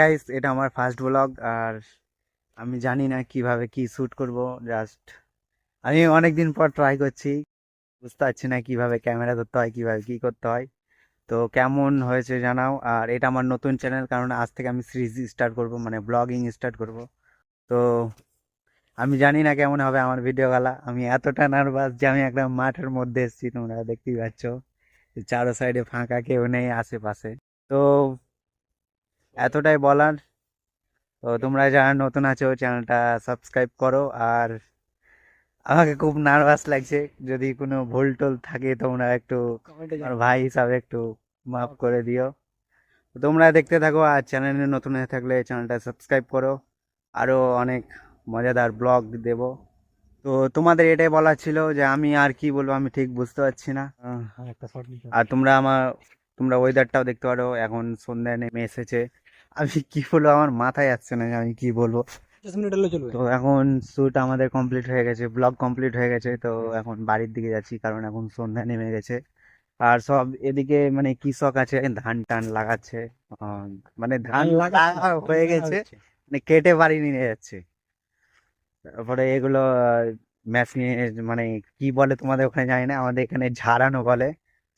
Guys এটা আমার first blog আর আমি জানি না কীভাবে কি শ্যুট করব জাস্ট আমি অনেক দিন পর ট্রাই করছি। বুঝতে পারছি না কীভাবে ক্যামেরা ধরতে হয়, কীভাবে কি করতে হয়। তো কেমন হয়েছে জানাও, আর এটা আমার নতুন চ্যানেল কারণ আজ থেকে আমি সিরিজ স্টার্ট করব মানে ব্লগিং স্টার্ট করব। তো আমি জানি না কেমন হবে আমার ভিডিও গালা, আমি এতটা নার্ভাস যে আমি একটা মাঠের মধ্যে এসেছি, তোমরা দেখতেই পাচ্ছ। চারো সাইডে ফাঁকা, কেউ নেই আশেপাশে। তো এতটাই বলার। তো তোমরা যারা নতুন আছো চ্যানেলটা সাবস্ক্রাইব করো। আর আমাকে খুব নার্ভাস লাগছে যদি কোনো ভুল টুল থাকে তোমরা একটু ভাই হিসাবে একটু মাফ করে দিও। তোমরা দেখতে থাকো আর চ্যানেলে নতুন হয়ে থাকলে চ্যানেলটা সাবস্ক্রাইব করো। আরও অনেক মজাদার ব্লগ দেব। তো তোমাদের এটাই বলা ছিল যে আমি আর কি বলব আমি ঠিক বুঝতে পারছি না। আর তোমরা আমার তোমরা ওয়েদারটাও দেখতে পারো। এখন সন্ধ্যা নেমে এসেছে। আমি কি বলব আমার মাথায় আসছে না আমি কি বলব। তো এখন শ্যুট আমাদের কমপ্লিট হয়ে গেছে ব্লগ কমপ্লিট হয়ে গেছে তো এখন বাড়ির দিকে যাচ্ছি কারণ এখন সন্ধ্যা নেমে গেছে। আর সব এদিকে মানে কৃষক আছে? ধান টান লাগাচ্ছে মানে ধান লাগা হয়ে গেছে। মানে কেটে বাড়ি নিয়ে যাচ্ছে। তারপরে এগুলো মেশিনে মানে কি বলে তোমাদের ওখানে জানি না আমাদের এখানে ঝাড়ানো বলে।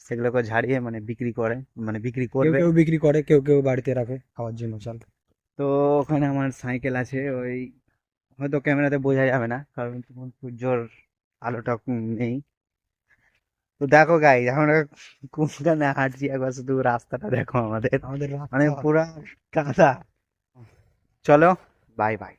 সেগুলোকে ঝাড়িয়ে মানে বিক্রি করে মানে বিক্রি করবে। কেউ বিক্রি করে কেউ কেউ বাড়িতে রাখে খাওয়ার জন্য চাল। তো ওখানে আমার সাইকেল আছে ওই হয়তো ক্যামেরাতে বোঝা যাবে না কারণ তখন সূর্যর আলোটা নেই। তো দেখো গাই আমরা কোনখানে হাঁটছি একবার শুধু রাস্তাটা দেখো আমাদের। আমাদের মানে পুরা কাদা। চলো বাই বাই